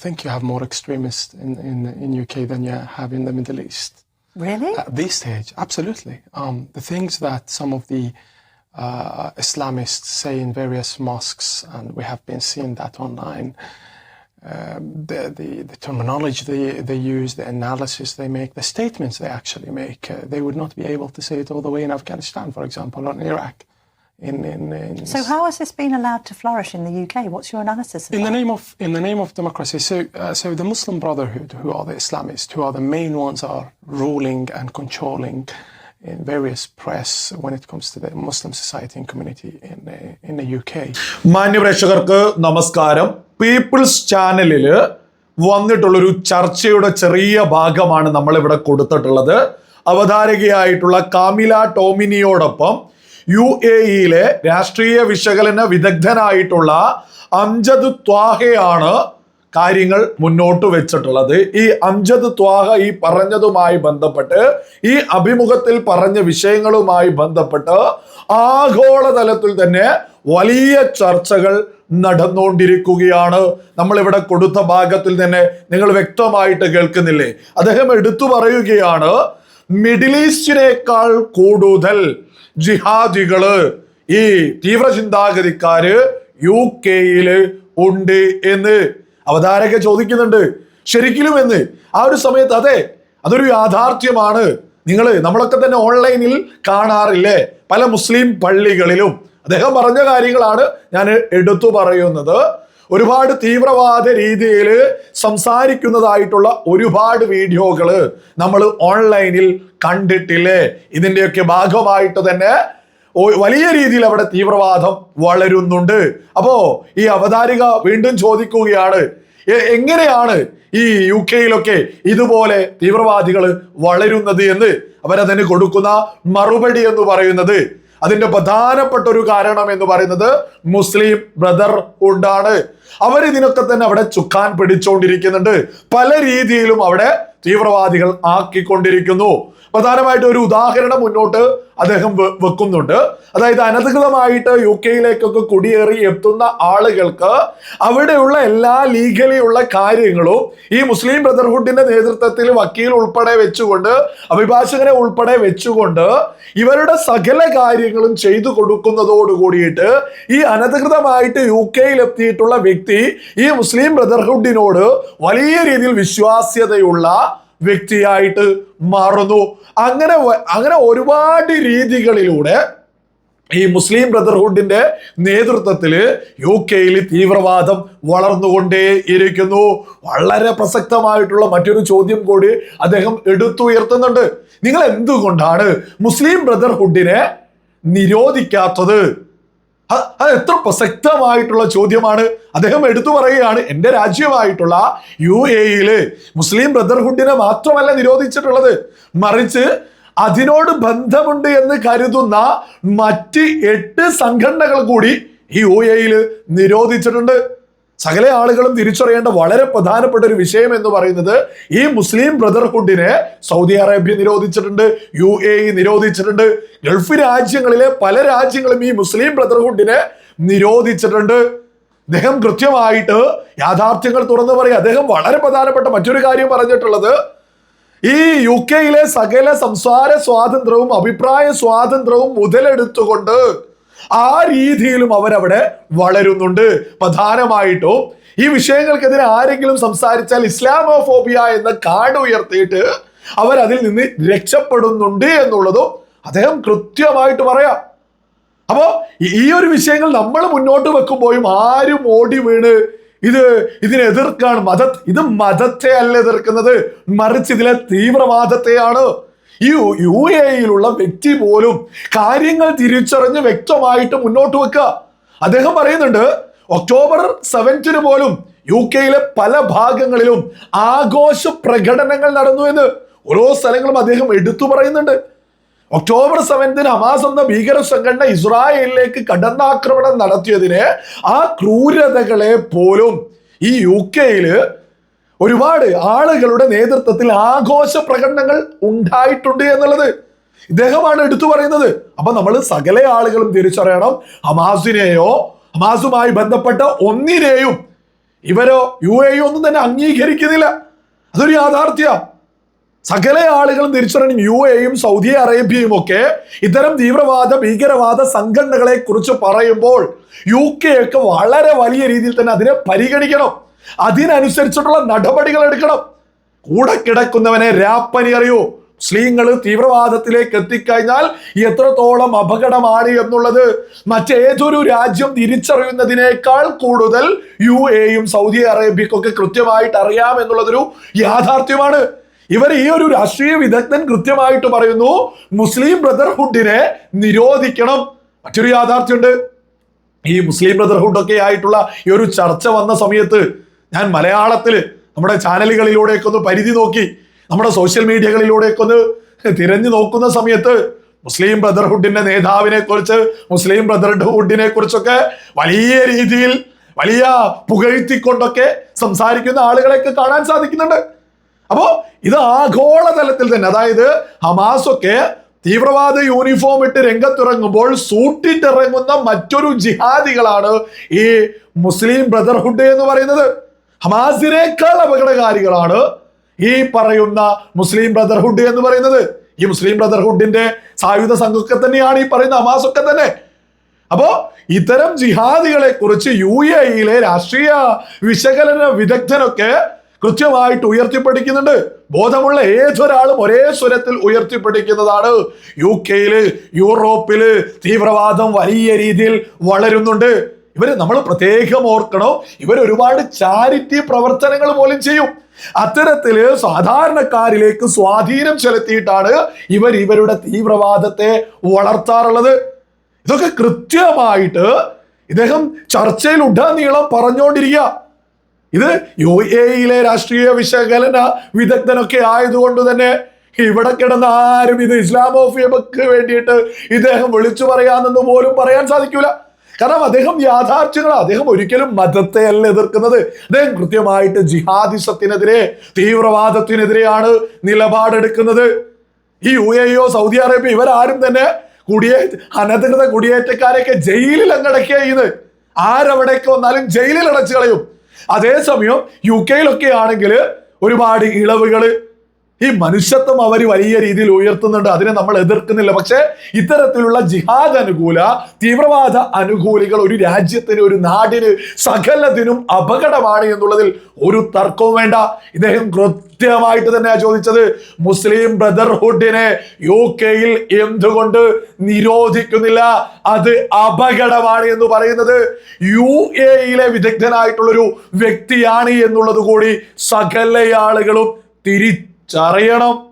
think you have more extremists in, in, in UK than you have in the Middle East. Really? At this stage, absolutely. Um, the things that some of the uh, Islamists say in various mosques, and we have been seeing that online, um, the, the, the terminology they, they use, the analysis they make, the statements they actually make, uh, they would not be able to say it all the way in Afghanistan, for example, or in Iraq. In, in, in So how has this been allowed to flourish in the UK? What's your analysis of in the name of in the name of democracy so uh, so the muslim brotherhood who are the islamists who are the main ones are ruling and controlling in various press when it comes to the muslim society and community in uh, in the uk മാന്യപ്രേക്ഷകർക്ക് നമസ്കാരം people's ചാനലിൽ വന്നിട്ടുള്ളൊരു ചർച്ചയുടെ ചെറിയ ഭാഗമാണ് നമ്മൾ ഇവിടെ കൊടുത്തിട്ടുള്ളത് അവതാരകയായിട്ടുള്ള കാമില ടോമിനിയോടൊപ്പം U A ഇയിലെ രാഷ്ട്രീയ വിശകലന വിദഗ്ധനായിട്ടുള്ള അംജദ് ത്വാഹയാണ് കാര്യങ്ങൾ മുന്നോട്ട് വെച്ചിട്ടുള്ളത്. ഈ അംജദ് ത്വാഹ ഈ പറഞ്ഞതുമായി ബന്ധപ്പെട്ട് ഈ അഭിമുഖത്തിൽ പറഞ്ഞ വിഷയങ്ങളുമായി ബന്ധപ്പെട്ട് ആഗോളതലത്തിൽ തന്നെ വലിയ ചർച്ചകൾ നടന്നുകൊണ്ടിരിക്കുകയാണ്. നമ്മളിവിടെ കൊടുത്ത ഭാഗത്തിൽ തന്നെ നിങ്ങൾ വ്യക്തമായിട്ട് കേൾക്കുന്നില്ലേ? അദ്ദേഹം എടുത്തു പറയുകയാണ് മിഡിൽ ഈസ്റ്റിനേക്കാൾ കൂടുതൽ ജിഹാദികൾ ഈ തീവ്ര ചിന്താഗതിക്കാര് യു കെയിൽ ഉണ്ട് എന്ന് അവതാരക ചോദിക്കുന്നുണ്ട്. ശരിക്കും എന്ന്. ആ ഒരു സമയത്ത് അതെ അതൊരു യാഥാർത്ഥ്യമാണ്. നിങ്ങൾ നമ്മളൊക്കെ തന്നെ ഓൺലൈനിൽ കാണാറില്ലേ? പല മുസ്ലിം പള്ളികളിലും. അദ്ദേഹം പറഞ്ഞ കാര്യങ്ങളാണ് ഞാൻ എടുത്തു പറയുന്നത്. ഒരുപാട് തീവ്രവാദ രീതിയിൽ സംസാരിക്കുന്നതായിട്ടുള്ള ഒരുപാട് വീഡിയോകൾ നമ്മൾ ഓൺലൈനിൽ കണ്ടിട്ടില്ലേ? ഇതിന്റെയൊക്കെ ഭാഗമായിട്ട് തന്നെ വലിയ രീതിയിൽ അവിടെ തീവ്രവാദം വളരുന്നുണ്ട്. അപ്പോ ഈ അവതാരിക വീണ്ടും ചോദിക്കുകയാണ് എങ്ങനെയാണ് ഈ യു കെയിലൊക്കെ ഇതുപോലെ തീവ്രവാദികൾ വളരുന്നത് എന്ന്? അവരതിന് കൊടുക്കുന്ന മറുപടി എന്ന് പറയുന്നത് അതിന്റെ പ്രധാനപ്പെട്ട ഒരു കാരണം എന്ന് പറയുന്നത് മുസ്ലിം ബ്രദർ ഉണ്ടാണ് അവർ ഇതിനൊക്കെ തന്നെ അവിടെ ചുക്കാൻ പിടിച്ചുകൊണ്ടിരിക്കുന്നുണ്ട് പല രീതിയിലും അവിടെ തീവ്രവാദികൾ ആക്കിക്കൊണ്ടിരിക്കുന്നു. പ്രധാനമായിട്ട് ഒരു ഉദാഹരണം മുന്നോട്ട് അദ്ദേഹം വെക്കുന്നുണ്ട്. അതായത് അനധികൃതമായിട്ട് യു കെയിലേക്കൊക്കെ കുടിയേറി എത്തുന്ന ആളുകൾക്ക് അവിടെയുള്ള എല്ലാ ലീഗലിയുള്ള കാര്യങ്ങളും ഈ മുസ്ലിം ബ്രദർഹുഡിന്റെ നേതൃത്വത്തിൽ വക്കീൽ ഉൾപ്പെടെ വെച്ചുകൊണ്ട് അഭിഭാഷകനെ ഉൾപ്പെടെ വെച്ചുകൊണ്ട് ഇവരുടെ സകല കാര്യങ്ങളും ചെയ്തു കൊടുക്കുന്നതോട് കൂടിയിട്ട് ഈ അനധികൃതമായിട്ട് യു കെയിൽ എത്തിയിട്ടുള്ള വ്യക്തി ഈ മുസ്ലിം ബ്രദർഹുഡിനോട് വലിയ രീതിയിൽ വിശ്വാസ്യതയുള്ള വ്യക്തിയായിട്ട് മാറുന്നു. അങ്ങനെ അങ്ങനെ ഒരുപാട് രീതികളിലൂടെ ഈ മുസ്ലിം ബ്രദർഹുഡിന്റെ നേതൃത്വത്തിൽ യു കെയിൽ തീവ്രവാദം വളർന്നുകൊണ്ടേ ഇരിക്കുന്നു വളരെ പ്രസക്തമായിട്ടുള്ള മറ്റൊരു ചോദ്യം കൂടി അദ്ദേഹം എടുത്തുയർത്തുന്നുണ്ട്. നിങ്ങൾ എന്തുകൊണ്ടാണ് മുസ്ലിം ബ്രദർഹുഡിനെ നിരോധിക്കാത്തത്? അത് എത്ര പ്രസക്തമായിട്ടുള്ള ചോദ്യമാണ്. അദ്ദേഹം എടുത്തു പറയുകയാണ് എന്റെ രാജ്യമായിട്ടുള്ള യു എയിൽ മുസ്ലിം ബ്രദർഹുഡിനെ മാത്രമല്ല നിരോധിച്ചിട്ടുള്ളത്. മറിച്ച് അതിനോട് ബന്ധമുണ്ട് എന്ന് കരുതുന്ന മറ്റ് എട്ട് സംഘടനകൾ കൂടി ഈ യു എയിൽ നിരോധിച്ചിട്ടുണ്ട്. സകല ആളുകളും തിരിച്ചറിയേണ്ട വളരെ പ്രധാനപ്പെട്ട ഒരു വിഷയം എന്ന് പറയുന്നത് ഈ മുസ്ലിം ബ്രദർഹുഡിനെ സൗദി അറേബ്യ നിരോധിച്ചിട്ടുണ്ട് യു എ ഇ നിരോധിച്ചിട്ടുണ്ട് ഗൾഫ് രാജ്യങ്ങളിലെ പല രാജ്യങ്ങളും ഈ മുസ്ലിം ബ്രദർഹുഡിനെ നിരോധിച്ചിട്ടുണ്ട്. അദ്ദേഹം കൃത്യമായിട്ട് യാഥാർത്ഥ്യങ്ങൾ തുറന്നു പറയും അദ്ദേഹം വളരെ പ്രധാനപ്പെട്ട മറ്റൊരു കാര്യം പറഞ്ഞിട്ടുള്ളത് ഈ യു കെയിലെ സകല സംസാര സ്വാതന്ത്ര്യവും അഭിപ്രായ സ്വാതന്ത്ര്യവും മുതലെടുത്തുകൊണ്ട് ആ രീതിയിലും അവരവിടെ വളരുന്നുണ്ട്. പ്രധാനമായിട്ടും ഈ വിഷയങ്ങൾക്കെതിരെ ആരെങ്കിലും സംസാരിച്ചാൽ ഇസ്ലാമോഫോബിയ എന്ന കാർഡ് ഉയർത്തിയിട്ട് അവരതിൽ നിന്ന് രക്ഷപ്പെടുന്നുണ്ട് എന്നുള്ളതും അദ്ദേഹം കൃത്യമായിട്ട് പറയാം. അപ്പോ ഈ- ഈ ഒരു വിഷയങ്ങൾ നമ്മൾ മുന്നോട്ട് വെക്കുമ്പോഴും ആരും ഓടി വീണ് ഇത് ഇതിനെ എതിർക്കാണ് മത ഇത് മതത്തെ അല്ല എതിർക്കുന്നത്. മറിച്ച് ഇതിലെ തീവ്രവാദത്തെയാണ്. ഈ യു- എ യിലുള്ള വ്യക്തി പോലും കാര്യങ്ങൾ തിരിച്ചറിഞ്ഞ് വ്യക്തമായിട്ട് മുന്നോട്ട് വെക്കുക. അദ്ദേഹം പറയുന്നുണ്ട് ഒക്ടോബർ സെവൻത്തിന് പോലും യു കെയിലെ പല ഭാഗങ്ങളിലും ആഘോഷ പ്രകടനങ്ങൾ നടന്നു എന്ന് ഓരോ സ്ഥലങ്ങളും അദ്ദേഹം എടുത്തു പറയുന്നുണ്ട്. ഒക്ടോബർ സെവൻത്തിന് ഹമാസ് എന്ന ഭീകര സംഘടന ഇസ്രായേലിലേക്ക് കടന്നാക്രമണം നടത്തിയതിന് ആ ക്രൂരതകളെ പോലും ഈ യു കെയിൽ ഒരുപാട് ആളുകളുടെ നേതൃത്വത്തിൽ ആഘോഷ പ്രകടനങ്ങൾ ഉണ്ടായിട്ടുണ്ട് എന്നുള്ളത് ഇദ്ദേഹമാണ് എടുത്തു പറയുന്നത്. അപ്പൊ നമ്മൾ സകല ആളുകളും തിരിച്ചറിയണം. ഹമാസിനെയോ ഹമാസുമായി ബന്ധപ്പെട്ട ഒന്നിനെയും ഇവരോ യു എ ഒന്നും തന്നെ അംഗീകരിക്കുന്നില്ല. അതൊരു യാഥാർത്ഥ്യ. സകല ആളുകളും തിരിച്ചറിയണം. യു എയും സൗദി അറേബ്യയും ഒക്കെ ഇത്തരം തീവ്രവാദ ഭീകരവാദ സംഘടനകളെ കുറിച്ച് പറയുമ്പോൾ യു കെ ഒക്കെ വളരെ വലിയ രീതിയിൽ തന്നെ അതിനെ പരിഗണിക്കണം. അതിനനുസരിച്ചിട്ടുള്ള നടപടികൾ എടുക്കണം. കൂടെ കിടക്കുന്നവനെ രാപ്പനി അറിയോ. മുസ്ലിങ്ങൾ തീവ്രവാദത്തിലേക്ക് എത്തിക്കഴിഞ്ഞാൽ എത്രത്തോളം അപകടമാണ് എന്നുള്ളത് മറ്റേതൊരു രാജ്യം തിരിച്ചറിയുന്നതിനേക്കാൾ കൂടുതൽ യു എയും സൗദി അറേബ്യക്കൊക്കെ കൃത്യമായിട്ട് അറിയാം എന്നുള്ളതൊരു യാഥാർത്ഥ്യമാണ്. ഇവർ ഈ ഒരു രാഷ്ട്രീയ വിദഗ്ധൻ കൃത്യമായിട്ട് പറയുന്നു മുസ്ലിം ബ്രദർഹുഡിനെ നിരോധിക്കണം. മറ്റൊരു യാഥാർത്ഥ്യമുണ്ട്. ഈ മുസ്ലിം ബ്രദർഹുഡ് ഒക്കെ ആയിട്ടുള്ള ഈ ഒരു ചർച്ച വന്ന സമയത്ത് ഞാൻ മലയാളത്തിൽ നമ്മുടെ ചാനലുകളിലൂടെയൊക്കെ ഒന്ന് പരിധി നോക്കി നമ്മുടെ സോഷ്യൽ മീഡിയകളിലൂടെയൊക്കെ ഒന്ന് തിരഞ്ഞു നോക്കുന്ന സമയത്ത് മുസ്ലിം ബ്രദർഹുഡിന്റെ നേതാവിനെ കുറിച്ച് മുസ്ലിം ബ്രദർഹുഡിനെ കുറിച്ചൊക്കെ വലിയ രീതിയിൽ വലിയ പുകഴ്ത്തിക്കൊണ്ടൊക്കെ സംസാരിക്കുന്ന ആളുകളെയൊക്കെ കാണാൻ സാധിക്കുന്നുണ്ട്. അപ്പോ ഇത് ആഗോളതലത്തിൽ തന്നെ അതായത് ഹമാസൊക്കെ തീവ്രവാദ യൂണിഫോം ഇട്ട് രംഗത്തിറങ്ങുമ്പോൾ സൂട്ടിട്ടിറങ്ങുന്ന മറ്റൊരു ജിഹാദികളാണ് ഈ മുസ്ലിം ബ്രദർഹുഡ് എന്ന് പറയുന്നത്. ഹമാസിനേക്കാൾ അപകടകാരികളാണ് ഈ പറയുന്ന മുസ്ലിം ബ്രദർഹുഡ് എന്ന് പറയുന്നത്. ഈ മുസ്ലിം ബ്രദർഹുഡിന്റെ സായുധ സംഘമൊക്കെ തന്നെയാണ് ഈ പറയുന്ന ഹമാസ് ഒക്കെ തന്നെ. അപ്പോ ഇത്തരം ജിഹാദികളെ കുറിച്ച് യു എ ഇയിലെ രാഷ്ട്രീയ വിശകലന വിദഗ്ധനൊക്കെ കൃത്യമായിട്ട് ഉയർത്തിപ്പിടിക്കുന്നുണ്ട്. ബോധമുള്ള ഏതൊരാളും ഒരേ സ്വരത്തിൽ ഉയർത്തിപ്പിടിക്കുന്നതാണ്. യു കെയിൽ യൂറോപ്പിൽ തീവ്രവാദം വലിയ രീതിയിൽ വളരുന്നുണ്ട്. ഇവർ നമ്മൾ പ്രത്യേകം ഓർക്കണം? ഇവർ ഒരുപാട് ചാരിറ്റി പ്രവർത്തനങ്ങൾ പോലും ചെയ്യും. അത്തരത്തിൽ സാധാരണക്കാരിലേക്ക് സ്വാധീനം ചെലുത്തിയിട്ടാണ് ഇവർ ഇവരുടെ തീവ്രവാദത്തെ വളർത്താറുള്ളത്. ഇതൊക്കെ കൃത്യമായിട്ട് ഇദ്ദേഹം ചർച്ചയിൽ ഉടനീളം പറഞ്ഞുകൊണ്ടിരിക്കുക ഇത് യു എയിലെ രാഷ്ട്രീയ വിശകലന വിദഗ്ധനൊക്കെ ആയതുകൊണ്ട് തന്നെ ഇവിടെ കിടന്ന ആരും ഇത് ഇസ്ലാമോഫിയക്ക് വേണ്ടിയിട്ട് ഇദ്ദേഹം വിളിച്ചു പറയാമെന്ന് പോലും പറയാൻ സാധിക്കൂല. കാരണം അദ്ദേഹം യാഥാർത്ഥ്യങ്ങൾ അദ്ദേഹം ഒരിക്കലും മതത്തെ അല്ല എതിർക്കുന്നത്. അദ്ദേഹം കൃത്യമായിട്ട് ജിഹാദിസത്തിനെതിരെ തീവ്രവാദത്തിനെതിരെയാണ് നിലപാടെടുക്കുന്നത്. ഈ U A O Saudi Arabia ഇവരാരും തന്നെ കുടിയേ അനധികൃത കുടിയേറ്റക്കാരെയൊക്കെ ജയിലിൽ അങ്ങടക്കുക ചെയ്യുന്നത്. ആരവിടേക്ക് വന്നാലും ജയിലിൽ അടച്ചു കളയും അതേസമയം യു കെയിലൊക്കെ ആണെങ്കിൽ ഒരുപാട് ഇളവുകൾ ഈ മനുഷ്യത്വം അവർ വലിയ രീതിയിൽ ഉയർത്തുന്നുണ്ട് അതിനെ നമ്മൾ എതിർക്കുന്നില്ല. പക്ഷെ ഇത്തരത്തിലുള്ള ജിഹാദ് അനുകൂല തീവ്രവാദ അനുകൂലികൾ ഒരു രാജ്യത്തിന് ഒരു നാടിന് സകലത്തിനും അപകടമാണ് എന്നുള്ളതിൽ ഒരു തർക്കവും വേണ്ട. ഇദ്ദേഹം കൃത്യമായിട്ട് തന്നെ ചോദിച്ചത്. മുസ്ലിം ബ്രദർഹുഡിനെ യു കെയിൽ എന്തുകൊണ്ട് നിരോധിക്കുന്നില്ല? അത് അപകടമാണ് എന്ന് പറയുന്നത്. യു എയിലെ വിദഗ്ധനായിട്ടുള്ളൊരു വ്യക്തിയാണ് എന്നുള്ളത് കൂടി സകല ആളുകളും തിരിച്ചറിയണം